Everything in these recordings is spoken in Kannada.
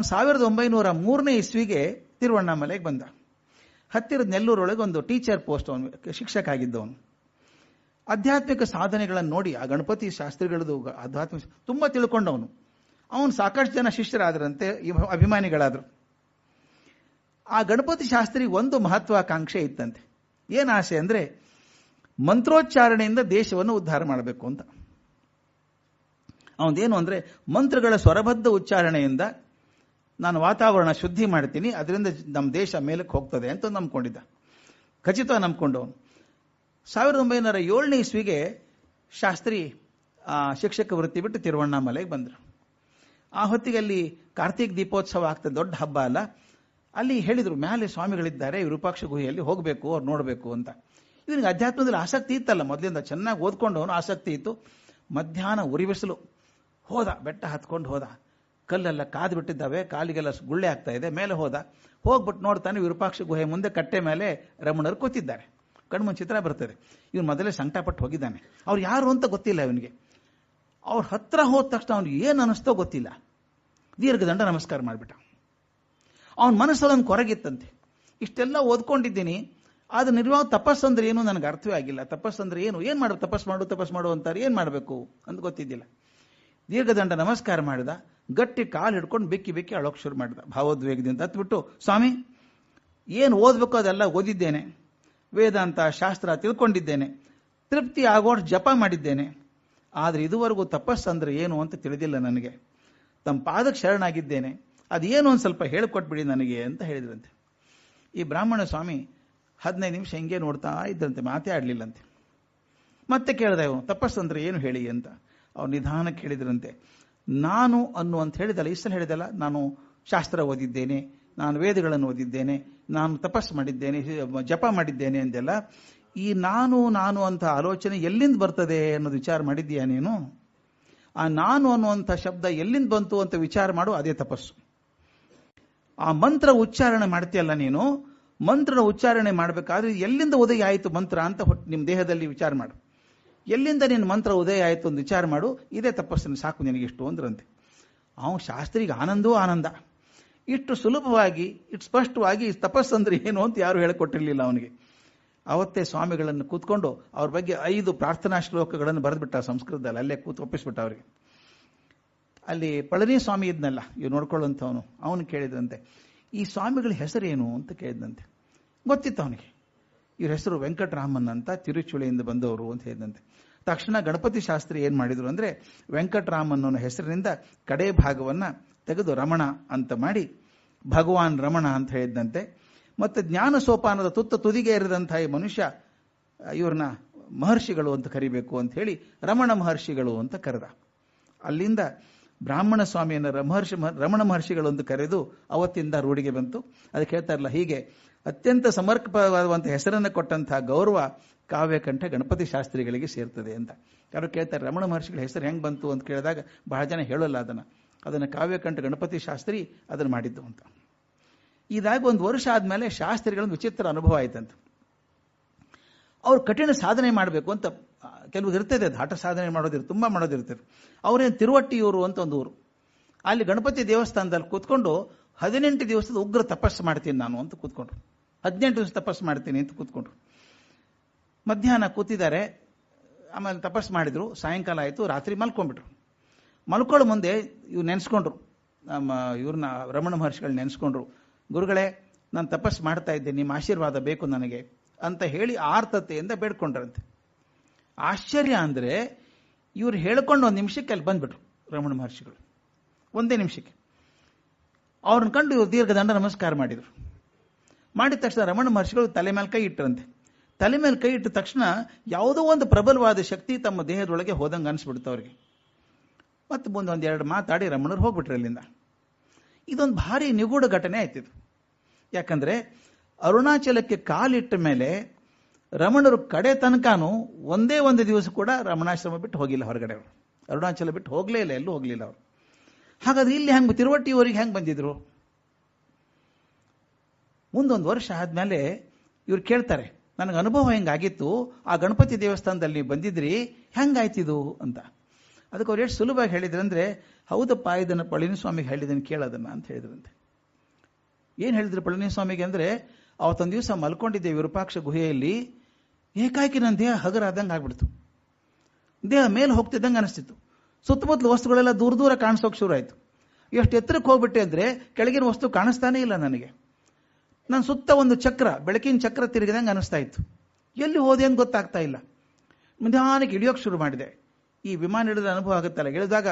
ಅವನು ಸಾವಿರದ ಒಂಬೈನೂರ ಮೂರನೇ ಇಸ್ವಿಗೆ ತಿರುವಣ್ಣಾಮಲೆಗೆ ಬಂದ. ಹತ್ತಿರದ ನೆಲ್ಲೂರೊಳಗೆ ಒಂದು ಟೀಚರ್ ಪೋಸ್ಟ್ ಅವನು, ಶಿಕ್ಷಕ ಆಗಿದ್ದವನು. ಆಧ್ಯಾತ್ಮಿಕ ಸಾಧನೆಗಳನ್ನು ನೋಡಿ, ಆ ಗಣಪತಿ ಶಾಸ್ತ್ರಿಗಳದು ಆಧ್ಯಾತ್ಮಿಕ ತುಂಬ ತಿಳ್ಕೊಂಡವನು. ಅವನು ಸಾಕಷ್ಟು ಜನ ಶಿಷ್ಯರಾದರಂತೆ ಅಭಿಮಾನಿಗಳಾದರು. ಆ ಗಣಪತಿ ಶಾಸ್ತ್ರಿ ಒಂದು ಮಹತ್ವಾಕಾಂಕ್ಷೆ ಇತ್ತಂತೆ. ಏನು ಆಸೆ ಅಂದರೆ, ಮಂತ್ರೋಚ್ಚಾರಣೆಯಿಂದ ದೇಶವನ್ನು ಉದ್ಧಾರ ಮಾಡಬೇಕು ಅಂತ. ಅವನದೇನು ಅಂದರೆ, ಮಂತ್ರಗಳ ಸ್ವರಬದ್ಧ ಉಚ್ಚಾರಣೆಯಿಂದ ನಾನು ವಾತಾವರಣ ಶುದ್ಧಿ ಮಾಡ್ತೀನಿ, ಅದರಿಂದ ನಮ್ಮ ದೇಶ ಮೇಲಕ್ಕೆ ಹೋಗ್ತದೆ ಅಂತ ನಂಬ್ಕೊಂಡಿದ್ದ. ಖಚಿತ ನಂಬ್ಕೊಂಡವನು. ಸಾವಿರದ ಒಂಬೈನೂರ ಏಳನೇ ಇಸ್ವಿಗೆ ಶಾಸ್ತ್ರಿ ಶಿಕ್ಷಕ ವೃತ್ತಿ ಬಿಟ್ಟು ತಿರುವಣ್ಣಾಮಲೆಗೆ ಬಂದರು. ಆ ಹೊತ್ತಿಗೆ ಅಲ್ಲಿ ಕಾರ್ತಿಕ್ ದೀಪೋತ್ಸವ ಆಗ್ತದೆ ದೊಡ್ಡ ಹಬ್ಬ ಅಲ್ಲ, ಅಲ್ಲಿ ಹೇಳಿದರು ಮೇಲೆ ಸ್ವಾಮಿಗಳಿದ್ದಾರೆ ವಿರೂಪಾಕ್ಷ ಗುಹೆಯಲ್ಲಿ ಹೋಗಬೇಕು, ಅವ್ರು ನೋಡಬೇಕು ಅಂತ. ಇವನಿಗೆ ಅಧ್ಯಾತ್ಮದಲ್ಲಿ ಆಸಕ್ತಿ ಇತ್ತಲ್ಲ, ಮೊದಲಿಂದ ಚೆನ್ನಾಗಿ ಓದ್ಕೊಂಡವನು ಆಸಕ್ತಿ ಇತ್ತು. ಮಧ್ಯಾಹ್ನ ಉರಿ ಬಿಸಿಲು ಹೋದ, ಬೆಟ್ಟ ಹತ್ಕೊಂಡು ಹೋದ. ಕಲ್ಲೆಲ್ಲ ಕಾದು ಬಿಟ್ಟಿದ್ದಾವೆ, ಕಾಲಿಗೆಲ್ಲ ಗುಳ್ಳೆ ಆಗ್ತಾ ಇದೆ, ಮೇಲೆ ಹೋದ. ಹೋಗ್ಬಿಟ್ಟು ನೋಡ್ತಾನೆ ವಿರೂಪಾಕ್ಷ ಗುಹೆ ಮುಂದೆ ಕಟ್ಟೆ ಮೇಲೆ ರಮಣರು ಕೂತಿದ್ದಾರೆ. ಕಣ್ಮನ್ ಚಿತ್ರ ಬರ್ತದೆ. ಇವನು ಮೊದಲೇ ಸಂಕಟಪಟ್ಟು ಹೋಗಿದ್ದಾನೆ. ಅವ್ರು ಯಾರು ಅಂತ ಗೊತ್ತಿಲ್ಲ ಇವನಿಗೆ. ಅವ್ರ ಹತ್ರ ಹೋದ ತಕ್ಷಣ ಅವ್ನಿಗೆ ಏನು ಅನಿಸ್ತೋ ಗೊತ್ತಿಲ್ಲ. ದೀರ್ಘದಂಡ ನಮಸ್ಕಾರ ಮಾಡಿಬಿಟ್ಟ. ಅವನ ಮನಸ್ಸಲ್ಲಿ ಒಂದು ಕೊರಗಿತ್ತಂತೆ. ಇಷ್ಟೆಲ್ಲ ಓದ್ಕೊಂಡಿದ್ದೀನಿ. ಆದ್ರೆ ನಿರ್ವಾಹ ತಪಸ್ಸಂದ್ರೆ ಏನು ನನಗೆ ಅರ್ಥವೇ ಆಗಿಲ್ಲ. ತಪಸ್ಸಂದ್ರೆ ಏನು? ಏನು ಮಾಡು? ತಪಸ್ ಮಾಡು ತಪಸ್ ಮಾಡು ಅಂತಾರೆ. ಏನು ಮಾಡಬೇಕು ಅಂತ ಗೊತ್ತಿದ್ದಿಲ್ಲ. ದೀರ್ಘದಂಡ ನಮಸ್ಕಾರ ಮಾಡಿದ. ಗಟ್ಟಿ ಕಾಲು ಹಿಡ್ಕೊಂಡು ಬೆಕ್ಕಿ ಬೆಕ್ಕಿ ಅಳೋಕ್ ಶುರು ಮಾಡಿದ. ಭಾವೋದ್ವೇಗದಿಂದ ಹತ್ಬಿಟ್ಟು, ಸ್ವಾಮಿ, ಏನು ಓದ್ಬೇಕು ಅದೆಲ್ಲ ಓದಿದ್ದೇನೆ. ವೇದಾಂತ ಶಾಸ್ತ್ರ ತಿಳ್ಕೊಂಡಿದ್ದೇನೆ. ತೃಪ್ತಿ ಆಗೋಷ್ಟು ಜಪ ಮಾಡಿದ್ದೇನೆ. ಆದರೆ ಇದುವರೆಗೂ ತಪಸ್ಸು ಅಂದ್ರೆ ಏನು ಅಂತ ತಿಳಿದಿಲ್ಲ ನನಗೆ. ತಮ್ಮ ಪಾದಕ್ಕೆ ಶರಣಾಗಿದ್ದೇನೆ. ಅದೇನು ಒಂದು ಸ್ವಲ್ಪ ಹೇಳಿಕೊಟ್ಬಿಡಿ ನನಗೆ, ಅಂತ ಹೇಳಿದ್ರಂತೆ. ಈ ಬ್ರಾಹ್ಮಣ ಸ್ವಾಮಿ ಹದಿನೈದು ನಿಮಿಷ ಹಿಂಗೆ ನೋಡ್ತಾ ಇದ್ದಂತೆ ಮಾತೇ ಆಡಲಿಲ್ಲಂತೆ. ಮತ್ತೆ ಕೇಳಿದ ತಪಸ್ಸು ಅಂದ್ರೆ ಏನು ಹೇಳಿ? ಅಂತ. ಅವ್ರು ನಿಧಾನಕ್ಕೆ ಹೇಳಿದ್ರಂತೆ ನಾನು ಅನ್ನುವಂತ ಹೇಳಿದಲ್ಲ ಇಷ್ಟಲ್ಲಿ ಹೇಳಿದಲ್ಲ, ನಾನು ಶಾಸ್ತ್ರ ಓದಿದ್ದೇನೆ, ನಾನು ವೇದಗಳನ್ನು ಓದಿದ್ದೇನೆ, ನಾನು ತಪಸ್ಸು ಮಾಡಿದ್ದೇನೆ, ಜಪ ಮಾಡಿದ್ದೇನೆ ಅಂದೆಲ್ಲ, ಈ ನಾನು ನಾನು ಅಂತ ಆಲೋಚನೆ ಎಲ್ಲಿಂದ ಬರ್ತದೆ ಅನ್ನೋದು ವಿಚಾರ ಮಾಡಿದ್ದೀಯಾ ನೀನು? ಆ ನಾನು ಅನ್ನುವಂಥ ಶಬ್ದ ಎಲ್ಲಿಂದ ಬಂತು ಅಂತ ವಿಚಾರ ಮಾಡು, ಅದೇ ತಪಸ್ಸು. ಆ ಮಂತ್ರ ಉಚ್ಚಾರಣೆ ಮಾಡ್ತೀಯಲ್ಲ ನೀನು? ಮಂತ್ರನ ಉಚ್ಚಾರಣೆ ಮಾಡಬೇಕಾದ್ರೆ ಎಲ್ಲಿಂದ ಉದಯ ಆಯಿತು ಮಂತ್ರ ಅಂತ ನಿಮ್ಮ ದೇಹದಲ್ಲಿ ವಿಚಾರ ಮಾಡು. ಎಲ್ಲಿಂದ ನಿನ್ನ ಮಂತ್ರ ಉದಯ ಆಯಿತು ಅಂತ ವಿಚಾರ ಮಾಡು, ಇದೇ ತಪಸ್ಸನ್ನು ಸಾಕು ನಿನಗೆ ಇಷ್ಟು ಅಂದ್ರಂತೆ. ಅವನು ಶಾಸ್ತ್ರಿಗೆ ಆನಂದವೂ ಆನಂದ. ಇಷ್ಟು ಸುಲಭವಾಗಿ, ಇಷ್ಟು ಸ್ಪಷ್ಟವಾಗಿ ತಪಸ್ಸು ತಪಸ್ಸಂದ್ರೆ ಏನು ಅಂತ ಯಾರು ಹೇಳಿಕೊಟ್ಟಿರಲಿಲ್ಲ ಅವನಿಗೆ. ಅವತ್ತೇ ಸ್ವಾಮಿಗಳನ್ನು ಕೂತ್ಕೊಂಡು ಅವ್ರ ಬಗ್ಗೆ ಐದು ಪ್ರಾರ್ಥನಾ ಶ್ಲೋಕಗಳನ್ನು ಬರೆದ್ಬಿಟ್ಟ ಸಂಸ್ಕೃತದಲ್ಲಿ, ಅಲ್ಲೇ ಕೂತು ಒಪ್ಪಿಸ್ಬಿಟ್ಟ ಅವರಿಗೆ. ಅಲ್ಲಿ ಪಳನಿ ಸ್ವಾಮಿ ಇದ್ನಲ್ಲ, ಇವ್ರು ನೋಡ್ಕೊಳ್ಳುವಂಥವನು, ಅವನು ಕೇಳಿದಂತೆ ಈ ಸ್ವಾಮಿಗಳ ಹೆಸರೇನು ಅಂತ ಕೇಳಿದಂತೆ ಗೊತ್ತಿತ್ತು ಅವನಿಗೆ. ಇವ್ರ ಹೆಸರು ವೆಂಕಟರಾಮನ್ ಅಂತ ತಿರುಚುಳಿಯಿಂದ ಬಂದವರು ಅಂತ ಹೇಳಿದಂತೆ. ತಕ್ಷಣ ಗಣಪತಿ ಶಾಸ್ತ್ರಿ ಏನ್ ಮಾಡಿದ್ರು ಅಂದ್ರೆ ವೆಂಕಟರಾಮನ್ ಅನ್ನೋ ಹೆಸರಿನಿಂದ ಕಡೆ ಭಾಗವನ್ನ ತೆಗೆದು ರಮಣ ಅಂತ ಮಾಡಿ, ಭಗವಾನ್ ರಮಣ ಅಂತ ಹೇಳಿದಂತೆ ಮತ್ತೆ ಜ್ಞಾನ ಸೋಪಾನದ ತುತ್ತ ತುದಿಗೆ ಇರದಂತಹ ಈ ಮನುಷ್ಯ, ಇವ್ರನ್ನ ಮಹರ್ಷಿಗಳು ಅಂತ ಕರಿಬೇಕು ಅಂತ ಹೇಳಿ ರಮಣ ಮಹರ್ಷಿಗಳು ಅಂತ ಕರೆದ. ಅಲ್ಲಿಂದ ಬ್ರಾಹ್ಮಣ ಸ್ವಾಮಿಯನ್ನ ಮಹರ್ಷಿ ರಮಣ ಮಹರ್ಷಿಗಳು ಅಂತ ಕರೆದು ಅವತ್ತಿಂದ ರೂಢಿಗೆ ಬಂತು. ಅದಕ್ಕೆ ಹೇಳ್ತಾರಲ್ಲ ಹೀಗೆ ಅತ್ಯಂತ ಸಮರ್ಪಕವಾದಂಥ ಹೆಸರನ್ನು ಕೊಟ್ಟಂತಹ ಗೌರವ ಕಾವ್ಯಕಂಠ ಗಣಪತಿ ಶಾಸ್ತ್ರಿಗಳಿಗೆ ಸೇರ್ತದೆ ಅಂತ. ಯಾರು ಕೇಳ್ತಾರೆ, ರಮಣ ಮಹರ್ಷಿಗಳ ಹೆಸರು ಹೆಂಗೆ ಬಂತು? ಅಂತ ಕೇಳಿದಾಗ ಬಹಳ ಜನ ಹೇಳಲ್ಲ ಅದನ್ನು. ಅದನ್ನು ಕಾವ್ಯಕಂಠ ಗಣಪತಿ ಶಾಸ್ತ್ರಿ ಅದನ್ನು ಮಾಡಿದ್ದು ಅಂತ. ಇದಾಗಿ ಒಂದು ವರ್ಷ ಆದಮೇಲೆ ಶಾಸ್ತ್ರಿಗಳೊಂದು ವಿಚಿತ್ರ ಅನುಭವ ಆಯ್ತಂತ. ಅವ್ರು ಕಠಿಣ ಸಾಧನೆ ಮಾಡಬೇಕು ಅಂತ ಕೆಲವು ಇರ್ತದೆ ದಾಟ ಸಾಧನೆ ಮಾಡೋದಿರು, ತುಂಬ ಮಾಡೋದಿರ್ತದೆ ಅವರೇನು ತಿರುವಟ್ಟಿಯೂರು ಅಂತ ಒಂದು ಊರು. ಅಲ್ಲಿ ಗಣಪತಿ ದೇವಸ್ಥಾನದಲ್ಲಿ ಕೂತ್ಕೊಂಡು ಹದಿನೆಂಟು ದಿವಸದ ಉಗ್ರ ತಪಸ್ಸು ಮಾಡ್ತೀನಿ ನಾನು ಅಂತ ಕೂತ್ಕೊಂಡ್ರು. ಹದಿನೆಂಟು ದಿವಸ ತಪಸ್ಸು ಮಾಡ್ತೀನಿ ಅಂತ ಕೂತ್ಕೊಂಡ್ರು. ಮಧ್ಯಾಹ್ನ ಕೂತಿದ್ದಾರೆ, ಆಮೇಲೆ ತಪಸ್ಸು ಮಾಡಿದ್ರು, ಸಾಯಂಕಾಲ ಆಯಿತು, ರಾತ್ರಿ ಮಲ್ಕೊಂಡ್ಬಿಟ್ರು. ಮಲ್ಕೊಳ್ಳೋ ಮುಂದೆ ಇವ್ರು ನೆನೆಸ್ಕೊಂಡ್ರು. ನಮ್ಮ ಇವ್ರನ್ನ ರಮಣ ಮಹರ್ಷಿಗಳು ನೆನೆಸ್ಕೊಂಡ್ರು, ಗುರುಗಳೇ, ನಾನು ತಪಸ್ಸು ಮಾಡ್ತಾ ಇದ್ದೆ ನಿಮ್ಮ ಆಶೀರ್ವಾದ ಬೇಕು ನನಗೆ ಅಂತ ಹೇಳಿ ಆರ್ತತೆಯಿಂದ ಬೇಡ್ಕೊಂಡ್ರಂತೆ. ಆಶ್ಚರ್ಯ ಅಂದರೆ ಇವ್ರು ಹೇಳ್ಕೊಂಡು ಒಂದು ನಿಮಿಷಕ್ಕೆ ಅಲ್ಲಿ ಬಂದ್ಬಿಟ್ರು ರಮಣ ಮಹರ್ಷಿಗಳು. ಒಂದೇ ನಿಮಿಷಕ್ಕೆ. ಅವ್ರನ್ನ ಕಂಡು ಇವ್ರು ದೀರ್ಘದಂಡ ನಮಸ್ಕಾರ ಮಾಡಿದ್ರು. ಮಾಡಿದ ತಕ್ಷಣ ರಮಣ ಮಹರ್ಷಿಗಳು ತಲೆ ಮೇಲೆ ಕೈ ಇಟ್ಟರಂತೆ. ತಲೆ ಮೇಲೆ ಕೈ ಇಟ್ಟ ತಕ್ಷಣ ಯಾವುದೋ ಒಂದು ಪ್ರಬಲವಾದ ಶಕ್ತಿ ತಮ್ಮ ದೇಹದೊಳಗೆ ಹೋದಂಗೆ ಅನಿಸ್ಬಿಡ್ತು ಅವ್ರಿಗೆ. ಮತ್ತು ಮುಂದೆ ಎರಡು ಮಾತಾಡಿ ರಮಣರು ಹೋಗ್ಬಿಟ್ರು ಅಲ್ಲಿಂದ ಇದೊಂದು ಭಾರಿ ನಿಗೂಢ ಘಟನೆ ಆಯ್ತಿದು ಯಾಕಂದರೆ ಅರುಣಾಚಲಕ್ಕೆ ಕಾಲಿಟ್ಟ ಮೇಲೆ ರಮಣರು ಕಡೆ ತನಕನೂ ಒಂದೇ ಒಂದು ದಿವಸ ಕೂಡ ರಮಣಾಶ್ರಮ ಬಿಟ್ಟು ಹೋಗಿಲ್ಲ ಹೊರಗಡೆ ಅವರು. ಅರುಣಾಚಲ ಬಿಟ್ಟು ಹೋಗಲೇ ಇಲ್ಲ, ಎಲ್ಲೂ ಹೋಗಲಿಲ್ಲ ಅವರು. ಹಾಗಾದ್ರೆ ಇಲ್ಲಿ ಹ್ಯಾಂಗೆ ತಿರುವಟ್ಟಿ ಅವರಿಗೆ ಹೆಂಗೆ ಬಂದಿದ್ರು? ಮುಂದೊಂದು ವರ್ಷ ಆದ್ಮೇಲೆ ಇವ್ರು ಕೇಳ್ತಾರೆ, ನನಗೆ ಅನುಭವ ಹೆಂಗಾಗಿತ್ತು? ಆ ಗಣಪತಿ ದೇವಸ್ಥಾನದಲ್ಲಿ ಬಂದಿದ್ರಿ, ಹೆಂಗಾಯ್ತಿದು? ಅಂತ. ಅದಕ್ಕೆ ಅವ್ರು ಎಷ್ಟು ಸುಲಭವಾಗಿ ಹೇಳಿದ್ರಂದ್ರೆ ಹೌದಪ್ಪ, ಇದನ್ನು ಪಳನಿಸ್ವಾಮಿಗೆ ಹೇಳಿದ್ದನ್ನು ಕೇಳೋದನ್ನ ಅಂತ ಹೇಳಿದ್ರಂತೆ ಏನು ಹೇಳಿದ್ರು ಪಳನಿಸ್ವಾಮಿಗೆ ಅಂದರೆ ಅವತ್ತೊಂದು ದಿವಸ ಮಲ್ಕೊಂಡಿದ್ದೆ ವಿರೂಪಾಕ್ಷ ಗುಹೆಯಲ್ಲಿ ಏಕಾಏಕಿ ನನ್ನ ದೇಹ ಹಗರಾದಂಗೆ ಆಗ್ಬಿಡ್ತು. ದೇಹ ಮೇಲೆ ಹೋಗ್ತಿದ್ದಂಗೆ ಅನಿಸ್ತಿತ್ತು. ಸುತ್ತಮುತ್ತಲು ವಸ್ತುಗಳೆಲ್ಲ ದೂರ ದೂರ ಕಾಣಿಸೋಕೆ ಶುರು ಆಯಿತು. ಎಷ್ಟು ಎತ್ತರಕ್ಕೆ ಹೋಗ್ಬಿಟ್ಟೆ ಅಂದರೆ, ಕೆಳಗಿನ ವಸ್ತು ಕಾಣಿಸ್ತಾನೇ ಇಲ್ಲ ನನಗೆ. ನನ್ನ ಸುತ್ತ ಒಂದು ಚಕ್ರ, ಬೆಳಕಿನ ಚಕ್ರ ತಿರುಗಿದಂಗೆ ಅನಿಸ್ತಾ ಇತ್ತು. ಎಲ್ಲಿ ಹೋದೆ ಅಂತ ಗೊತ್ತಾಗ್ತಾ ಇಲ್ಲ. ನಿಧಾನಕ್ಕೆ ಇಳಿಯೋಕೆ ಶುರು ಮಾಡಿದೆ. ಈ ವಿಮಾನ ಇಳಿದ ಅನುಭವ ಆಗುತ್ತಲ್ಲ, ಇಳಿದಾಗ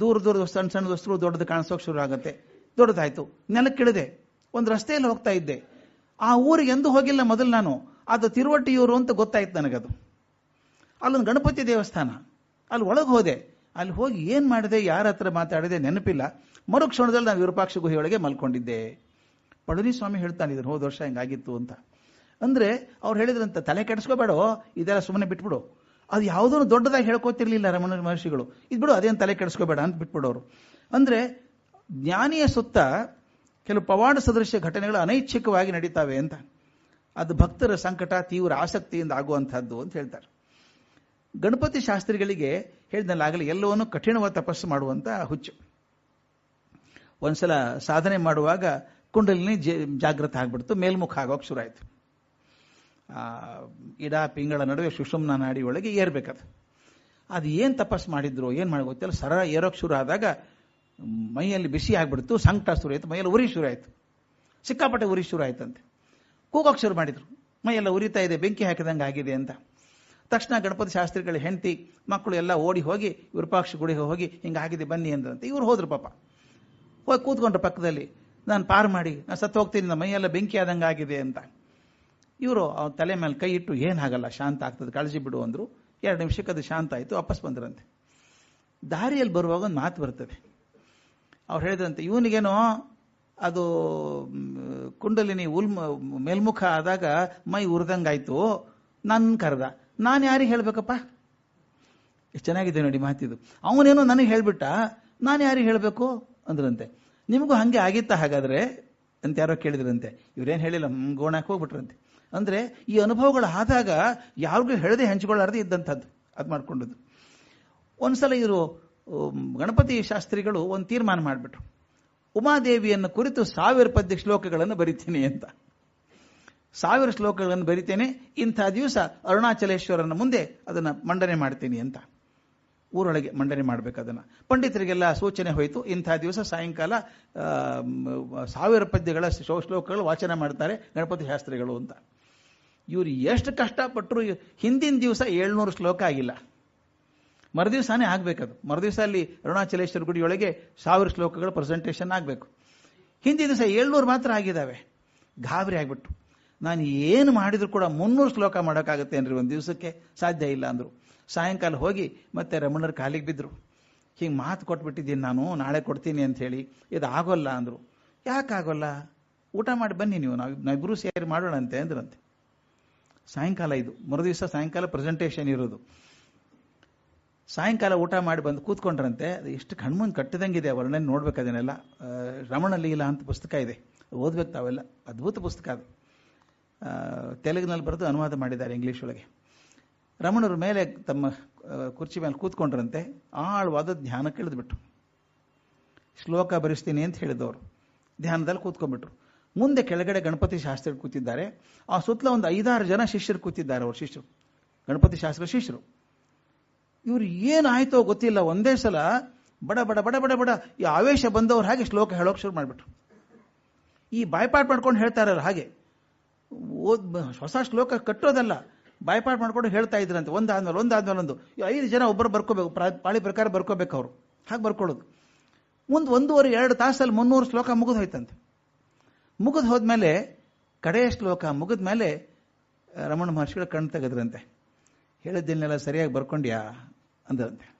ದೂರ ದೂರದ ಸಣ್ಣ ಸಣ್ಣ ವಸ್ತುಗಳು ದೊಡ್ಡದು ಕಾಣಿಸೋಕೆ ಶುರು ಆಗುತ್ತೆ. ದೊಡ್ಡದಾಯ್ತು. ನೆಲಕ್ಕಿಳಿದೆ. ಒಂದು ರಸ್ತೆಯಲ್ಲಿ ಹೋಗ್ತಾ ಇದ್ದೆ. ಆ ಊರಿಗೆ ಎಂದು ಹೋಗಿಲ್ಲ ಮೊದಲು ನಾನು. ಅದು ತಿರುವಟ್ಟಿಯೂರು ಅಂತ ಗೊತ್ತಾಯ್ತು ನನಗದು. ಅಲ್ಲೊಂದು ಗಣಪತಿ ದೇವಸ್ಥಾನ. ಅಲ್ಲಿ ಒಳಗೆ ಹೋದೆ. ಅಲ್ಲಿ ಹೋಗಿ ಏನು ಮಾಡಿದೆ, ಯಾರ ಹತ್ರ ಮಾತಾಡಿದೆ ನೆನಪಿಲ್ಲ. ಮರುಕ್ಷಣದಲ್ಲಿ ನಾನು ವಿರೂಪಾಕ್ಷ ಗುಹೆಯೊಳಗೆ ಮಲ್ಕೊಂಡಿದ್ದೆ. ಪಳನಿಸ್ವಾಮಿ ಹೇಳ್ತಾನೆ ಇದನ್ನು, ಹೋದ ವರ್ಷ ಹಿಂಗಾಗಿತ್ತು ಅಂತ. ಅಂದ್ರೆ ಅವ್ರು ಹೇಳಿದ್ರಂತ, ತಲೆ ಕೆಡಿಸ್ಕೋಬೇಡ, ಇದೆಲ್ಲ ಸುಮ್ಮನೆ ಬಿಟ್ಬಿಡು. ಅದು ಯಾವುದೋ ದೊಡ್ಡದಾಗಿ ಹೇಳ್ಕೋತಿರ್ಲಿಲ್ಲ ರಮಣ ಮಹರ್ಷಿಗಳು. ಇದು ಬಿಡು, ಅದೇನು ತಲೆ ಕೆಡಿಸ್ಕೋಬೇಡ ಅಂತ ಬಿಟ್ಬಿಡೋರು. ಅಂದ್ರೆ ಜ್ಞಾನಿಯ ಸುತ್ತ ಕೆಲವು ಪವಾಡ ಸದೃಶ್ಯ ಘಟನೆಗಳು ಅನೈಚ್ಛಿಕವಾಗಿ ನಡೀತಾವೆ ಅಂತ. ಅದು ಭಕ್ತರ ಸಂಕಟ, ತೀವ್ರ ಆಸಕ್ತಿಯಿಂದ ಆಗುವಂತಹದ್ದು ಅಂತ ಹೇಳ್ತಾರೆ. ಗಣಪತಿ ಶಾಸ್ತ್ರಿಗಳಿಗೆ ಹೇಳಿದಲ್ಲಾಗಲಿ, ಎಲ್ಲವನ್ನೂ ಕಠಿಣವಾದ ತಪಸ್ಸು ಮಾಡುವಂತ ಹುಚ್ಚು. ಒಂದ್ಸಲ ಸಾಧನೆ ಮಾಡುವಾಗ ಕುಂಡಲಿನಿ ಜಾಗೃತ ಆಗ್ಬಿಡ್ತು, ಮೇಲ್ಮುಖ ಆಗೋಕೆ ಶುರು ಆಯಿತು ಇಡ, ಪಿಂಗಳ ನಡುವೆ ಸುಷುಮ್ನ ನಾಡಿ ಒಳಗೆ ಏರ್ಬೇಕದು. ಅದು ಏನು ತಪಸ್ ಮಾಡಿದ್ರು, ಏನು ಮಾಡಿ ಗೊತ್ತಿಲ್ಲ ಸರ ಏರೋಕೆ ಶುರು ಆದಾಗ ಮೈಯಲ್ಲಿ ಬಿಸಿ ಆಗ್ಬಿಡ್ತು, ಸಂಕಟ ಶುರು ಆಯಿತು, ಮೈಯಲ್ಲಿ ಉರಿ ಶುರು ಆಯಿತು. ಸಿಕ್ಕಾಪಟ್ಟೆ ಉರಿ ಶುರು ಆಯ್ತಂತೆ. ಕೂಗೋಕೆ ಶುರು ಮಾಡಿದ್ರು. ಮೈಯೆಲ್ಲ ಉರಿತಾ ಇದೆ, ಬೆಂಕಿ ಹಾಕಿದಂಗೆ ಆಗಿದೆ ಅಂತ. ತಕ್ಷಣ ಗಣಪತಿ ಶಾಸ್ತ್ರಿಗಳ ಹೆಂಡತಿ, ಮಕ್ಕಳು ಎಲ್ಲ ಓಡಿ ಹೋಗಿ ವಿರೂಪಾಕ್ಷ ಗುಡಿಗೆ ಹೋಗಿ, ಹಿಂಗಾಗಿದೆ ಬನ್ನಿ ಅಂದ್ರಂತೆ. ಇವ್ರು ಹೋದ್ರು ಪಾಪ. ಹೋಗಿ ಕೂತ್ಕೊಂಡ್ರು ಪಕ್ಕದಲ್ಲಿ. ನಾನು ಪಾರು ಮಾಡಿ, ನಾನು ಸತ್ತು ಹೋಗ್ತೀನಿ ನಮ್ಮ ಮೈಯೆಲ್ಲ ಬೆಂಕಿ ಆದಂಗೆ ಆಗಿದೆ ಅಂತ. ಇವರು ಅವ್ರ ತಲೆ ಮೇಲೆ ಕೈ ಇಟ್ಟು ಏನಾಗಲ್ಲ ಶಾಂತ ಆಗ್ತದೆ, ಕಳಿಸಿ ಬಿಡು ಅಂದರು. ಎರಡು ನಿಮಿಷಕ್ಕೆ ಅದು ಶಾಂತ ಆಯಿತು, ವಾಪಸ್ ಬಂದ್ರಂತೆ. ದಾರಿಯಲ್ಲಿ ಬರುವಾಗ ಒಂದು ಮಾತು ಬರ್ತದೆ. ಅವ್ರು ಹೇಳಿದ್ರಂತೆ, ಇವನಿಗೇನೋ ಅದು ಕುಂಡಲಿನಿ ಉಲ್ ಮೇಲ್ಮುಖ ಆದಾಗ ಮೈ ಉರಿದಂಗಾಯ್ತು ನನ್ನ ಕರೆದ. ನಾನು ಯಾರಿಗೆ ಹೇಳಬೇಕಪ್ಪ? ಎಷ್ಟು ಚೆನ್ನಾಗಿದೆ ನೋಡಿ ಮಾತಿದು. ಅವನೇನೋ ನನಗೆ ಹೇಳ್ಬಿಟ್ಟ, ನಾನು ಯಾರಿಗೆ ಹೇಳಬೇಕು? ಅಂದ್ರಂತೆ. ನಿಮಗೂ ಹಂಗೆ ಆಗಿತ್ತ ಹಾಗಾದ್ರೆ? ಅಂತ ಯಾರೋ ಕೇಳಿದ್ರಂತೆ. ಇವ್ರೇನು ಹೇಳಿಲ್ಲ ಗೋಣಕ್ಕೆ ಹೋಗ್ಬಿಟ್ರಂತೆ. ಅಂದ್ರೆ ಈ ಅನುಭವಗಳು ಆದಾಗ ಯಾರಿಗೂ ಹೇಳದೆ ಹಂಚಿಕೊಳ್ಳಾರದೆ ಇದ್ದಂಥದ್ದು. ಅದು ಮಾಡ್ಕೊಂಡದ್ದು. ಒಂದ್ಸಲ ಇವರು ಗಣಪತಿ ಶಾಸ್ತ್ರಿಗಳು ಒಂದು ತೀರ್ಮಾನ ಮಾಡಿಬಿಟ್ರು. ಉಮಾದೇವಿಯನ್ನು ಕುರಿತು ಸಾವಿರ ಪದ್ಯ ಶ್ಲೋಕಗಳನ್ನು ಬರಿತೀನಿ ಅಂತ. ಸಾವಿರ ಶ್ಲೋಕಗಳನ್ನು ಬರಿತೇನೆ, ಇಂಥ ದಿವಸ ಅರುಣಾಚಲೇಶ್ವರನ ಮುಂದೆ ಅದನ್ನು ಮಂಡನೆ ಮಾಡ್ತೀನಿ ಅಂತ. ಊರೊಳಗೆ ಮಂಡನೆ ಮಾಡಬೇಕು ಅದನ್ನು. ಪಂಡಿತರಿಗೆಲ್ಲ ಸೂಚನೆ ಹೋಯಿತು. ಇಂಥ ದಿವಸ ಸಾಯಂಕಾಲ ಸಾವಿರ ಪದ್ಯಗಳ ಶ್ಲೋಕಗಳು ವಾಚನ ಮಾಡ್ತಾರೆ ಗಣಪತಿ ಶಾಸ್ತ್ರಿಗಳು ಅಂತ. ಇವರು ಎಷ್ಟು ಕಷ್ಟಪಟ್ಟರು ಹಿಂದಿನ ದಿವಸ ಏಳ್ನೂರು ಶ್ಲೋಕ ಆಗಿಲ್ಲ. ಮರುದಿವಸನೇ ಆಗಬೇಕದು. ಮರುದಿವಸ ಅಲ್ಲಿ ಅರುಣಾಚಲೇಶ್ವರ ಗುಡಿಯೊಳಗೆ ಸಾವಿರ ಶ್ಲೋಕಗಳ ಪ್ರೆಸೆಂಟೇಷನ್ ಆಗಬೇಕು. ಹಿಂದಿನ ದಿವಸ ಏಳ್ನೂರು ಮಾತ್ರ ಆಗಿದ್ದಾವೆ ಗಾಬರಿ ಆಗಿಬಿಟ್ಟು ನಾನು ಏನು ಮಾಡಿದರೂ ಕೂಡ ಮುನ್ನೂರು ಶ್ಲೋಕ ಮಾಡೋಕ್ಕಾಗತ್ತೆ ಏನ್ರಿ ಒಂದು ದಿವಸಕ್ಕೆ? ಸಾಧ್ಯ ಇಲ್ಲ ಅಂದರು. ಸಾಯಂಕಾಲ ಹೋಗಿ ಮತ್ತೆ ರಮಣರ ಕಾಲಿಗೆ ಬಿದ್ದರು ಹಿಂಗೆ ಮಾತು ಕೊಟ್ಬಿಟ್ಟಿದ್ದೀನಿ ನಾನು, ನಾಳೆ ಕೊಡ್ತೀನಿ ಅಂತ ಹೇಳಿ. ಇದು ಆಗೋಲ್ಲ ಅಂದರು. ಯಾಕಾಗೋಲ್ಲ ಊಟ ಮಾಡಿ ಬನ್ನಿ ನೀವು, ನಾವು ನಾವಿಬ್ಬರು ಸೇರಿ ಮಾಡೋಣಂತೆ ಅಂದ್ರಂತೆ. ಸಾಯಂಕಾಲ ಇದು. ಮರುದಿವಸ ಸಾಯಂಕಾಲ ಪ್ರೆಸೆಂಟೇಷನ್ ಇರೋದು. ಸಾಯಂಕಾಲ ಊಟ ಮಾಡಿ ಬಂದು ಕೂತ್ಕೊಂಡ್ರಂತೆ, ಅದು ಎಷ್ಟು ಕಣ್ಮುಂದು ಕಟ್ಟಿದಂಗಿದೆ ವರ್ಣನೆ ನೋಡ್ಬೇಕು ಅದನ್ನೆಲ್ಲ. ರಮಣ ಲೀಲಾ ಅಂತ ಪುಸ್ತಕ ಇದೆ. ಓದ್ಬೇಕು ತಾವೆಲ್ಲ. ಅದ್ಭುತ ಪುಸ್ತಕ ಅದು. ತೆಲುಗಿನಲ್ಲಿ ಬರೆದು ಅನುವಾದ ಮಾಡಿದ್ದಾರೆ ಇಂಗ್ಲೀಷ್ ಒಳಗೆ. ರಮಣರ ಮೇಲೆ ತಮ್ಮ ಕುರ್ಚಿ ಮೇಲೆ ಕೂತ್ಕೊಂಡ್ರಂತೆ, ಆಳವಾದ ಧ್ಯಾನಕ್ಕೆ ಇಳಿದ್ಬಿಟ್ರು ಶ್ಲೋಕ ಬರೆಸ್ತೀನಿ ಅಂತ ಹೇಳಿದವರು. ಧ್ಯಾನದಲ್ಲಿ ಕೂತ್ಕೊಂಡ್ಬಿಟ್ರು. ಮುಂದೆ ಕೆಳಗಡೆ ಗಣಪತಿ ಶಾಸ್ತ್ರಿ ಕೂತಿದ್ದಾರೆ. ಆ ಸುತ್ತಲ ಒಂದು ಐದಾರು ಜನ ಶಿಷ್ಯರು ಕೂತಿದ್ದಾರೆ ಅವ್ರ ಶಿಷ್ಯರು. ಗಣಪತಿ ಶಾಸ್ತ್ರ ಶಿಷ್ಯರು. ಇವ್ರು ಏನಾಯ್ತೋ ಗೊತ್ತಿಲ್ಲ. ಒಂದೇ ಸಲ ಬಡ ಬಡ ಬಡ ಬಡ ಬಡ ಈ ಆವೇಶ ಬಂದವ್ರು ಹಾಗೆ ಶ್ಲೋಕ ಹೇಳೋಕೆ ಶುರು ಮಾಡಿಬಿಟ್ರು. ಈ ಬಾಯ್ಪಾಟ್ ಮಾಡ್ಕೊಂಡು ಹೇಳ್ತಾರಲ್ಲ ಹಾಗೆ. ಓದ್ ಹೊಸ ಶ್ಲೋಕ ಕಟ್ಟೋದಲ್ಲ. ಬಾಯ್ಪಾಟ್ ಮಾಡ್ಕೊಂಡು ಹೇಳ್ತಾ ಇದ್ರಂತೆ. ಒಂದಾದ್ಮೇಲೆ ಒಂದಾದ್ಮೇಲೆ ಒಂದು. ಐದು ಜನ ಒಬ್ಬರು ಬರ್ಕೋಬೇಕು ಪಾಳಿ ಪ್ರಕಾರ ಬರ್ಕೋಬೇಕು ಅವರು. ಹಾಗೆ ಬರ್ಕೊಳ್ಳೋದು. ಮುಂದೆ ಒಂದೂವರೆ, ಎರಡು ತಾಸಲ್ಲಿ ಮುನ್ನೂರು ಶ್ಲೋಕ ಮುಗಿದು ಹೋಯ್ತಂತೆ. ಮುಗಿದು ಹೋದ್ಮೇಲೆ, ಕಡೆಯ ಶ್ಲೋಕ ಮುಗಿದ ಮೇಲೆ ರಮಣ ಮಹರ್ಷಿಗಳು ಕಣ್ಣು ತೆಗೆದ್ರಂತೆ. ಹೇಳಿದ್ದನ್ನೆಲ್ಲ ಸರಿಯಾಗಿ ಬರ್ಕೊಂಡ್ಯಾ? ಅಂದ್ರಂತೆ.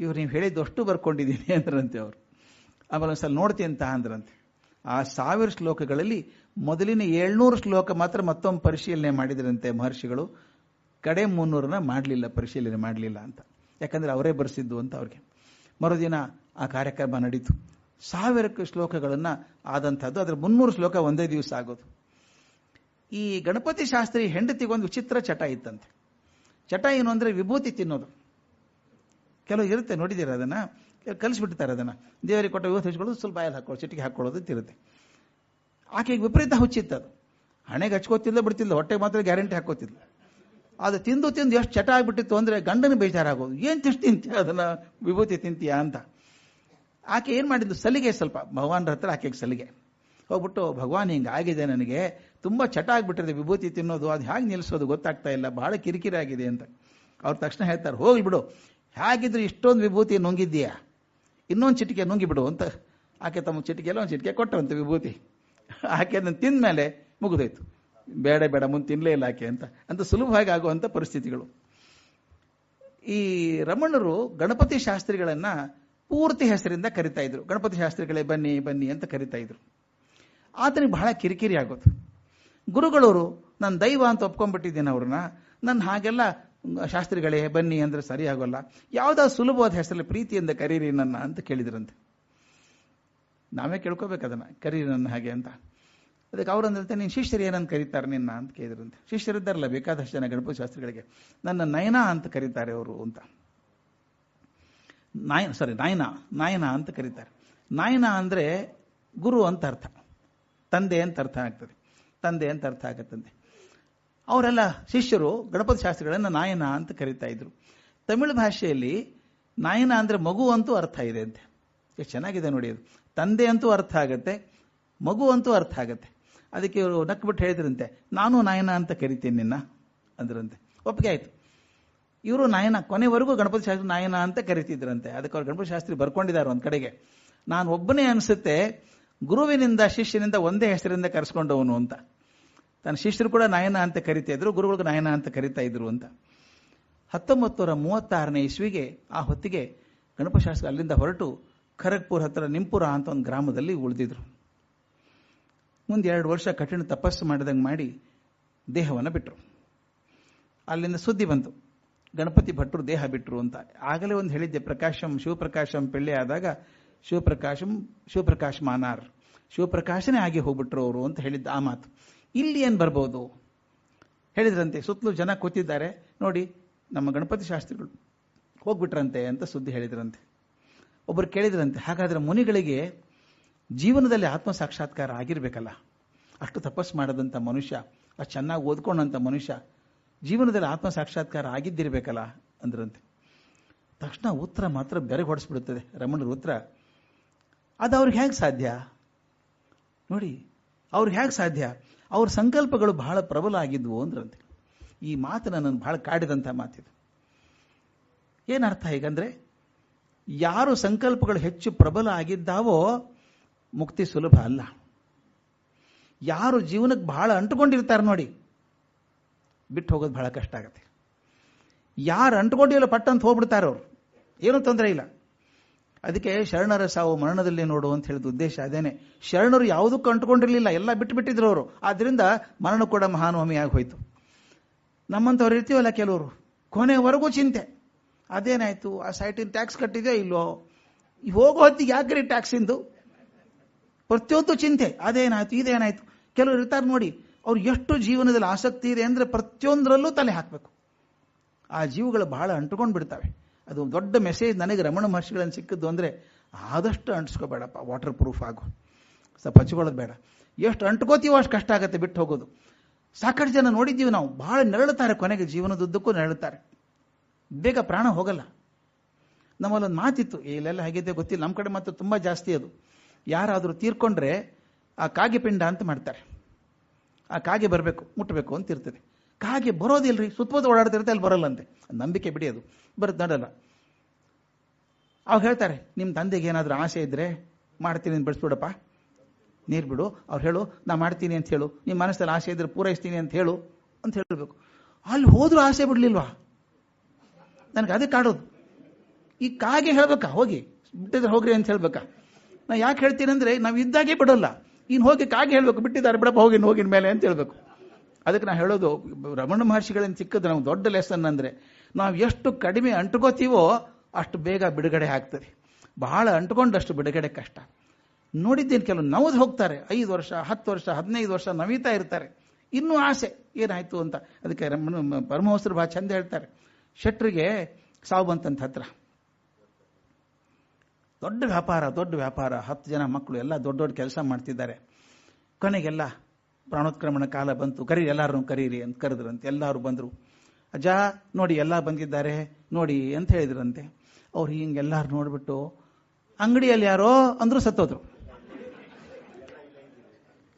ಇವ್ರು ನೀವು ಹೇಳಿದ್ದಷ್ಟು ಬರ್ಕೊಂಡಿದ್ದೀನಿ ಅಂದ್ರಂತೆ ಅವರು. ಆಮೇಲೆ ಒಂದ್ಸಲ ನೋಡ್ತೀನಿ ಅಂತ ಅಂದ್ರಂತೆ. ಆ ಸಾವಿರ ಶ್ಲೋಕಗಳಲ್ಲಿ ಮೊದಲಿನ ಏಳ್ನೂರು ಶ್ಲೋಕ ಮಾತ್ರ ಮತ್ತೊಮ್ಮೆ ಪರಿಶೀಲನೆ ಮಾಡಿದ್ರಂತೆ ಮಹರ್ಷಿಗಳು. ಕಡೆ ಮುನ್ನೂರನ್ನ ಮಾಡಲಿಲ್ಲ, ಪರಿಶೀಲನೆ ಮಾಡಲಿಲ್ಲ ಅಂತ. ಯಾಕಂದ್ರೆ ಅವರೇ ಬರೆಸಿದ್ದು ಅಂತ ಅವ್ರಿಗೆ. ಮರುದಿನ ಆ ಕಾರ್ಯಕ್ರಮ ನಡೀತು. ಸಾವಿರಕ್ಕೆ ಶ್ಲೋಕಗಳನ್ನು ಆದಂಥದ್ದು. ಅದರ ಮುನ್ನೂರು ಶ್ಲೋಕ ಒಂದೇ ದಿವಸ ಆಗೋದು. ಈ ಗಣಪತಿ ಶಾಸ್ತ್ರಿ ಹೆಂಡತಿಗೊಂದು ವಿಚಿತ್ರ ಚಟ ಇತ್ತಂತೆ. ಚಟ ಏನು ಅಂದರೆ ವಿಭೂತಿ ತಿನ್ನೋದು. ಕೆಲವು ಇರುತ್ತೆ, ನೋಡಿದ್ದೀರ ಅದನ್ನ? ಕಲಿಸ್ಬಿಡ್ತಾರೆ ಅದನ್ನ. ದೇವರಿಗೆ ಕೊಟ್ಟ ವಿಭೂತಿ ಸ್ವಲ್ಪ ಬಾಯಲ್ಲಿ ಹಾಕೊಳ್ಳೋದು ಚಿಟಿಗೆ ಹಾಕೊಳ್ಳೋದು ಇರುತ್ತೆ ಆಕೆಗೆ ವಿಪರೀತ ಹುಚ್ಚಿತ್ತು ಅದು. ಹಣೆಗೆ ಹಚ್ಕೋತಿಲ್ಲ ಬಿಡ್ತಿಲ್ಲ ಹೊಟ್ಟೆಗೆ ಮಾತ್ರ ಗ್ಯಾರಂಟಿ ಹಾಕೋತಿಲ್ಲ ಅದು ತಿಂದು ತಿಂದು ಎಷ್ಟು ಚಟ ಆಗಿಬಿಟ್ಟಿತ್ತು ಅಂದರೆ ಗಂಡನ ಬೇಜಾರಾಗೋದು. ಏನು ತಿಷ್ಟು ತಿಂತೀಯ ಅದನ್ನು ವಿಭೂತಿ ತಿಂತೀಯ ಅಂತ. ಆಕೆ ಏನು ಮಾಡಿದ್ದು ಸಲಿಗೆ ಸ್ವಲ್ಪ. ಭಗವಾನ್ರ ಹತ್ರ ಆಕೆಗೆ ಸಲಿಗೆ. ಹೋಗ್ಬಿಟ್ಟು, ಭಗವಾನ್ ಹಿಂಗೆ ಆಗಿದೆ ನನಗೆ. ತುಂಬ ಚಟ ಆಗಿಬಿಟ್ಟಿದೆ, ವಿಭೂತಿ ತಿನ್ನೋದು. ಅದು ಹೇಗೆ ನಿಲ್ಲಿಸೋದು ಗೊತ್ತಾಗ್ತಾ ಇಲ್ಲ. ಬಹಳ ಕಿರಿಕಿರಿ ಆಗಿದೆ ಅಂತ. ಅವ್ರು ತಕ್ಷಣ ಹೇಳ್ತಾರೆ, ಹೋಗ್ಲಿ ಬಿಡು. ಹೇಗಿದ್ರು ಇಷ್ಟೊಂದು ವಿಭೂತಿ ನುಂಗಿದ್ದೀಯಾ? ಇನ್ನೊಂದು ಚಿಟಿಕೆ ನುಂಗಿಬಿಡು ಅಂತ. ಆಕೆ ತಮ್ಮ ಚಿಟಿಕೆಲ್ಲ ಒಂದು ಚಿಟಿಕೆ ಕೊಟ್ಟರಂತೆ ವಿಭೂತಿ. ಆಕೆ ಅದನ್ನು ತಿಂದ ಮೇಲೆ ಮುಗಿದೋಯ್ತು. ಬೇಡ ಬೇಡ, ಮುಂದೆ ತಿನ್ನಲೇ ಇಲ್ಲ ಆಕೆ ಅಂತ. ಅಂತ ಸುಲಭವಾಗಿ ಆಗುವಂಥ ಪರಿಸ್ಥಿತಿಗಳು. ಈ ರಮಣರು ಗಣಪತಿ ಶಾಸ್ತ್ರಿಗಳನ್ನ ಪೂರ್ತಿ ಹೆಸರಿಂದ ಕರಿತಾ ಇದ್ರು. ಗಣಪತಿ ಶಾಸ್ತ್ರಿಗಳೇ ಬನ್ನಿ ಬನ್ನಿ ಅಂತ ಕರಿತಾ ಇದ್ರು. ಆತನಿಗೆ ಬಹಳ ಕಿರಿಕಿರಿ ಆಗೋದು. ಗುರುಗಳವರು ನನ್ನ ದೈವ ಅಂತ ಒಪ್ಕೊಂಡ್ಬಿಟ್ಟಿದ್ದೀನಿ ಅವ್ರನ್ನ. ನನ್ನ ಹಾಗೆಲ್ಲ ಶಾಸ್ತ್ರಿಗಳೇ ಬನ್ನಿ ಅಂದ್ರೆ ಸರಿ ಆಗೋಲ್ಲ ಯಾವ್ದಾದ್ರು ಸುಲಭವಾದ ಹೆಸರಲ್ಲಿ ಪ್ರೀತಿಯಿಂದ ಕರೀರಿ ನನ್ನ ಅಂತ ಕೇಳಿದ್ರಂತೆ. ನಾವೇ ಕೇಳ್ಕೋಬೇಕು ಅದನ್ನ, ಕರೀರಿ ನನ್ನ ಹಾಗೆ ಅಂತ. ಅದಕ್ಕೆ ಅವ್ರಂದ್ರೆ ನೀನು ಶಿಷ್ಯರು ಏನಂತ ಕರೀತಾರೆ ನಿನ್ನ ಅಂತ ಕೇಳಿದ್ರಂತೆ ಶಿಷ್ಯರಿದ್ದಾರಲ್ಲ ಬೇಕಾದಷ್ಟು ಜನ ಗಣಪತಿ ಶಾಸ್ತ್ರಿಗಳಿಗೆ. ನನ್ನ ನಯನ ಅಂತ ಕರೀತಾರೆ ಅವರು ಅಂತ. ನಾಯ ಸಾರಿ ನಾಯನ ನಾಯನ ಅಂತ ಕರೀತಾರೆ. ನಾಯನ ಅಂದ್ರೆ ಗುರು ಅಂತ ಅರ್ಥ. ತಂದೆ ಅಂತ ಅರ್ಥ ಆಗ್ತದೆ. ತಂದೆ ಅಂತ ಅರ್ಥ ಆಗತ್ತಂತೆ. ಅವರೆಲ್ಲ ಶಿಷ್ಯರು ಗಣಪತಿ ಶಾಸ್ತ್ರಿಗಳನ್ನು ನಾಯನ ಅಂತ ಕರೀತಾ ಇದ್ರು. ತಮಿಳು ಭಾಷೆಯಲ್ಲಿ ನಾಯನ ಅಂದ್ರೆ ಮಗು ಅಂತೂ ಅರ್ಥ ಇದೆ ಅಂತೆ. ಎಷ್ಟು ಚೆನ್ನಾಗಿದೆ ನೋಡಿ ಅದು. ತಂದೆ ಅಂತೂ ಅರ್ಥ ಆಗತ್ತೆ, ಮಗು ಅಂತೂ ಅರ್ಥ ಆಗತ್ತೆ. ಅದಕ್ಕೆ ಇವರು ನಕ್ಬಿಟ್ಟು ಹೇಳಿದ್ರಂತೆ, ನಾನು ನಾಯನ ಅಂತ ಕರಿತೀನಿ ನಿನ್ನ, ಅಂದ್ರಂತೆ. ಒಪ್ಪಿಗೆ ಆಯ್ತು. ಇವರು ನಾಯನ, ಕೊನೆವರೆಗೂ ಗಣಪತಿ ಶಾಸ್ತ್ರಿ ನಾಯನ ಅಂತ ಕರಿತಿದ್ರಂತೆ. ಅದಕ್ಕೆ ಅವ್ರು ಗಣಪತಿ ಶಾಸ್ತ್ರಿ ಬರ್ಕೊಂಡಿದ್ದಾರೆ ಒಂದ್ ಕಡೆಗೆ. ನಾನು ಒಬ್ಬನೇ ಅನಿಸುತ್ತೆ, ಗುರುವಿನಿಂದ, ಶಿಷ್ಯನಿಂದ ಒಂದೇ ಹೆಸರಿಂದ ಕರೆಸ್ಕೊಂಡವನು ಅಂತ. ತನ್ನ ಶಿಷ್ಯರು ಕೂಡ ನಾಯನ ಅಂತ ಕರಿತಾ ಇದ್ರು, ಗುರುಗಳಿಗೆ ನಾಯನ ಅಂತ ಕರಿತಾ ಇದ್ರು ಅಂತ. ಹತ್ತೊಂಬತ್ತು ನೂರ ಮೂವತ್ತಾರನೇ ಇಸ್ವಿಗೆ ಆ ಹೊತ್ತಿಗೆ ಗಣಪತಿ ಶಾಸ್ತ್ರಿ ಅಲ್ಲಿಂದ ಹೊರಟು ಖರಗ್ಪುರ್ ಹತ್ರ ನಿಂಪುರ ಅಂತ ಒಂದು ಗ್ರಾಮದಲ್ಲಿ ಉಳಿದಿದ್ರು. ಮುಂದೆ ಎರಡು ವರ್ಷ ಕಠಿಣ ತಪಸ್ಸು ಮಾಡಿದಂಗೆ ಮಾಡಿ ದೇಹವನ್ನು ಬಿಟ್ಟರು ಅಲ್ಲಿಂದ ಸುದ್ದಿ ಬಂತು. ಗಣಪತಿ ಭಟ್ರು ದೇಹ ಬಿಟ್ಟರು ಅಂತ. ಆಗಲೇ ಒಂದು ಹೇಳಿದ್ದೆ, ಪ್ರಕಾಶಂ ಶಿವಪ್ರಕಾಶಂ ಪೆಳ್ಳೆ ಆದಾಗ ಶಿವಪ್ರಕಾಶಂ ಶಿವಪ್ರಕಾಶ್ ಮಾನಾರ್ ಶಿವಪ್ರಕಾಶನೇ ಆಗಿ ಹೋಗ್ಬಿಟ್ರು ಅವರು ಅಂತ ಹೇಳಿದ್ದ ಆ ಮಾತು. ಇಲ್ಲಿ ಏನು ಬರ್ಬೋದು? ಹೇಳಿದ್ರಂತೆ, ಸುತ್ತಲೂ ಜನ ಕೂತಿದ್ದಾರೆ. ನೋಡಿ, ನಮ್ಮ ಗಣಪತಿ ಶಾಸ್ತ್ರಿಗಳು ಹೋಗ್ಬಿಟ್ರಂತೆ ಅಂತ ಸುದ್ದಿ ಹೇಳಿದ್ರಂತೆ. ಒಬ್ಬರು ಕೇಳಿದ್ರಂತೆ, ಹಾಗಾದ್ರೆ ಮುನಿಗಳಿಗೆ ಜೀವನದಲ್ಲಿ ಆತ್ಮ ಸಾಕ್ಷಾತ್ಕಾರ ಆಗಿರ್ಬೇಕಲ್ಲ? ಅಷ್ಟು ತಪಸ್ಸು ಮಾಡದಂತ ಮನುಷ್ಯ, ಅಷ್ಟು ಚೆನ್ನಾಗಿ ಓದ್ಕೊಂಡಂತ ಮನುಷ್ಯ ಜೀವನದಲ್ಲಿ ಆತ್ಮ ಸಾಕ್ಷಾತ್ಕಾರ ಆಗಿದ್ದಿರ್ಬೇಕಲ್ಲ ಅಂದ್ರಂತೆ. ತಕ್ಷಣ ಉತ್ತರ ಮಾತ್ರ ಬೆರೆ ಹೊಡಿಸ್ಬಿಡುತ್ತದೆ, ರಮಣರ ಉತ್ತರ, ಅದು ಅವ್ರಿಗೆ ಹೇಗೆ ಸಾಧ್ಯ? ನೋಡಿ, ಅವ್ರಿಗೆ ಹೇಗೆ ಸಾಧ್ಯ? ಅವ್ರ ಸಂಕಲ್ಪಗಳು ಬಹಳ ಪ್ರಬಲ ಆಗಿದ್ವು ಅಂದ್ರಂತೆ. ಈ ಮಾತು ನನ್ನನ್ನು ಬಹಳ ಕಾಡಿದಂಥ ಮಾತಿದು. ಏನರ್ಥ ಹೀಗಂದ್ರೆ ಯಾರು ಸಂಕಲ್ಪಗಳು ಹೆಚ್ಚು ಪ್ರಬಲ ಆಗಿದ್ದಾವೋ ಮುಕ್ತಿ ಸುಲಭ ಅಲ್ಲ. ಯಾರು ಜೀವನಕ್ಕೆ ಬಹಳ ಅಂಟುಕೊಂಡಿರ್ತಾರೆ ನೋಡಿ, ಬಿಟ್ಟು ಹೋಗೋದು ಬಹಳ ಕಷ್ಟ ಆಗುತ್ತೆ. ಯಾರು ಅಂಟ್ಕೊಂಡಿಲ್ಲ ಪಟ್ಟಂತ ಹೋಗ್ಬಿಡ್ತಾರೆ ಅವರು, ಏನೂ ತೊಂದರೆ ಇಲ್ಲ. ಅದಕ್ಕೆ ಶರಣರ ಸಾವು ಮರಣದಲ್ಲಿ ನೋಡು ಅಂತ ಹೇಳಿದ ಉದ್ದೇಶ ಅದೇನೆ. ಶರಣರು ಯಾವುದಕ್ಕೂ ಅಂಟ್ಕೊಂಡಿರಲಿಲ್ಲ, ಎಲ್ಲ ಬಿಟ್ಟು ಬಿಟ್ಟಿದ್ರು ಅವರು. ಆದ್ರಿಂದ ಮರಣ ಕೂಡ ಮಹಾನುಭಮಿ ಹೋಯಿತು. ಹೋಯ್ತು ನಮ್ಮಂಥವ್ರು ಇರ್ತೀವಲ್ಲ ಕೆಲವರು, ಕೊನೆವರೆಗೂ ಚಿಂತೆ. ಅದೇನಾಯ್ತು? ಆ ಸೈಟಿನ ಟ್ಯಾಕ್ಸ್ ಕಟ್ಟಿದೆಯೋ ಇಲ್ವೋ? ಹೋಗೋ ಹೊತ್ತಿಗೆ ಯಾಕ್ರಿ ಟ್ಯಾಕ್ಸಿಂದು ಪ್ರತಿಯೊಂದು ಚಿಂತೆ. ಅದೇನಾಯ್ತು? ಇದೇನಾಯ್ತು? ಕೆಲವರು ಇರ್ತಾರೆ ನೋಡಿ, ಅವ್ರು ಎಷ್ಟು ಜೀವನದಲ್ಲಿ ಆಸಕ್ತಿ ಇದೆ ಅಂದ್ರೆ ಪ್ರತಿಯೊಂದರಲ್ಲೂ ತಲೆ ಹಾಕಬೇಕು. ಆ ಜೀವಗಳು ಬಹಳ ಅಂಟುಕೊಂಡು ಬಿಡ್ತವೆ. ಅದು ದೊಡ್ಡ ಮೆಸೇಜ್ ನನಗೆ ರಮಣ ಮಹರ್ಷಿಗಳನ್ನು ಸಿಕ್ಕಿದ್ದು ಅಂದ್ರೆ, ಆದಷ್ಟು ಅಂಟಿಸ್ಕೋಬೇಡಪ್ಪ ವಾಟರ್ ಪ್ರೂಫ್ ಆಗು. ಸ್ವಲ್ಪ ಹಚ್ಕೊಳ್ಳೋದು ಬೇಡ. ಎಷ್ಟು ಅಂಟ್ಕೋತೀವೋ ಅಷ್ಟು ಕಷ್ಟ ಆಗುತ್ತೆ, ಬಿಟ್ಟು ಹೋಗೋದು. ಸಾಕಷ್ಟು ಜನ ನೋಡಿದ್ದೀವಿ ನಾವು, ಬಹಳ ನೆರಳುತ್ತಾರೆ ಕೊನೆಗೆ, ಜೀವನದುದ್ದಕ್ಕೂ ನೆರಳುತ್ತಾರೆ. ಬೇಗ ಪ್ರಾಣ ಹೋಗಲ್ಲ. ನಮ್ಮಲ್ಲೊಂದು ಮಾತಿತ್ತು ಇಲ್ಲೆಲ್ಲ ಹೇಗಿದೆ ಗೊತ್ತಿಲ್ಲ. ನಮ್ಮ ಕಡೆ ಮಾತ್ರ ತುಂಬಾ ಜಾಸ್ತಿ ಅದು. ಯಾರಾದರೂ ತೀರ್ಕೊಂಡ್ರೆ ಆ ಕಾಗೆ ಪಿಂಡ ಅಂತ ಮಾಡ್ತಾರೆ. ಆ ಕಾಗೆ ಬರಬೇಕು ಮುಟ್ಟಬೇಕು ಅಂತ ಇರ್ತದೆ. ಕಾಗೆ ಬರೋದಿಲ್ರಿ, ಸುತ್ತಮುತ್ತ ಓಡಾಡ್ತಿರುತ್ತೆ, ಅಲ್ಲಿ ಬರಲ್ಲಂತೆ ನಂಬಿಕೆ ಬಿಡಿ ಅದು. ಬರುತ್ತೆ ನಡಲ್ಲ ಅವ್ರು ಹೇಳ್ತಾರೆ ನಿಮ್ಮ ತಂದೆಗೆ ಏನಾದರೂ ಆಸೆ ಇದ್ರೆ ಮಾಡ್ತೀನಿ ಅಂತ ಬಿಡಿಸ್ಬಿಡಪ್ಪ ನೀರು ಬಿಡು. ಅವ್ರು ಹೇಳು, ನಾ ಮಾಡ್ತೀನಿ ಅಂತ ಹೇಳು. ನಿಮ್ಮ ಮನಸ್ಸಲ್ಲಿ ಆಸೆ ಇದ್ರೆ ಪೂರೈಸ್ತೀನಿ ಅಂತ ಹೇಳು ಅಂತ ಹೇಳಬೇಕು. ಅಲ್ಲಿ ಹೋದ್ರೂ ಆಸೆ ಬಿಡ್ಲಿಲ್ವಾ? ನನಗೆ ಅದು ಕಾಡೋದು ಈ ಕಾಗೆ ಹೇಳ್ಬೇಕಾ? ಹೋಗಿ. ಬಿಟ್ಟಿದ್ರೆ ಹೋಗ್ರಿ ಅಂತ ಹೇಳ್ಬೇಕಾ? ನಾ ಯಾಕೆ ಹೇಳ್ತೀನಿ ಅಂದ್ರೆ, ನಾವು ಇದ್ದಾಗೆ ಬಿಡಲ್ಲ. ಇನ್ನು ಹೋಗಿ ಕಾಗೆ ಹೇಳ್ಬೇಕು. ಬಿಟ್ಟಿದ್ದಾರೆ ಬಿಡಪ್ಪ, ಹೋಗಿ ಹೋಗಿನ ಮೇಲೆ ಅಂತ ಹೇಳ್ಬೇಕು. ಅದಕ್ಕೆ ನಾ ಹೇಳೋದು, ರಮಣ ಮಹರ್ಷಿಗಳಿಂದ ಸಿಕ್ಕದು ನಮ್ಗೆ ದೊಡ್ಡ ಲೆಸನ್ ಅಂದ್ರೆ, ನಾವು ಎಷ್ಟು ಕಡಿಮೆ ಅಂಟ್ಕೋತೀವೋ ಅಷ್ಟು ಬೇಗ ಬಿಡುಗಡೆ ಆಗ್ತದೆ. ಬಹಳ ಅಂಟ್ಕೊಂಡಷ್ಟು ಬಿಡುಗಡೆ ಕಷ್ಟ. ನೋಡಿದ್ದೇನೆ ಕೆಲವು ನವ್ದು ಹೋಗ್ತಾರೆ. ಐದು ವರ್ಷ, ಹತ್ತು ವರ್ಷ, ಹದಿನೈದು ವರ್ಷ ನವೀತಾ ಇರ್ತಾರೆ. ಇನ್ನೂ ಆಸೆ, ಏನಾಯ್ತು ಅಂತ. ಅದಕ್ಕೆ ರಮಣ, ಪರಮಹಂಸರು ಬಹಳ ಚಂದ ಹೇಳ್ತಾರೆ. ಶೆಟ್ರಿಗೆ ಸಾವು ಬಂತಂತ ಹತ್ರ. ದೊಡ್ಡ ವ್ಯಾಪಾರ ದೊಡ್ಡ ವ್ಯಾಪಾರ. ಹತ್ತು ಜನ ಮಕ್ಕಳು ಎಲ್ಲ ದೊಡ್ಡ ದೊಡ್ಡ ಕೆಲಸ ಮಾಡ್ತಿದ್ದಾರೆ. ಕೊನೆಗೆಲ್ಲ ಪ್ರಾಣೋತ್ಕ್ರಮಣ ಕಾಲ ಬಂತು. ಕರೀರಿ ಎಲ್ಲಾರು ಕರೀರಿ ಅಂತ ಕರೆದ್ರಂತೆ. ಎಲ್ಲರೂ ಬಂದರು. ಅಜ್ಜ, ನೋಡಿ, ಎಲ್ಲ ಬಂದಿದ್ದಾರೆ. ನೋಡಿ ಅಂತ ಹೇಳಿದ್ರಂತೆ. ಅವ್ರು ಹಿಂಗೆಲ್ಲಾರು ನೋಡ್ಬಿಟ್ಟು ಅಂಗಡಿಯಲ್ಲಿ ಯಾರೋ ಅಂದ್ರು ಸತ್ತೋದ್ರು.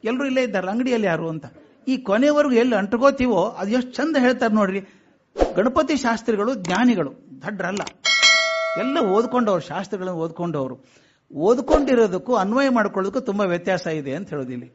ಎಲ್ಲರೂ ಇಲ್ಲೇ ಇದ್ದಾರೆ ಅಂಗಡಿಯಲ್ಲಿ ಯಾರು ಅಂತ. ಈ ಕೊನೆವರೆಗೂ ಎಲ್ಲಿ ಅಂಟ್ಕೋತೀವೋ, ಅದು ಎಷ್ಟು ಚಂದ ಹೇಳ್ತಾರೆ ನೋಡ್ರಿ. ಗಣಪತಿ ಶಾಸ್ತ್ರಿಗಳು ಜ್ಞಾನಿಗಳು ದಡ್ರಲ್ಲ ಎಲ್ಲ ಓದ್ಕೊಂಡವ್ರು, ಶಾಸ್ತ್ರಗಳನ್ನು ಓದ್ಕೊಂಡವರು. ಓದ್ಕೊಂಡಿರೋದಕ್ಕೂ, ಅನ್ವಯ ಮಾಡ್ಕೊಳ್ಳೋದಕ್ಕೂ ತುಂಬಾ ವ್ಯತ್ಯಾಸ ಇದೆ ಅಂತ ಹೇಳೋದಿಲ್ಲಿ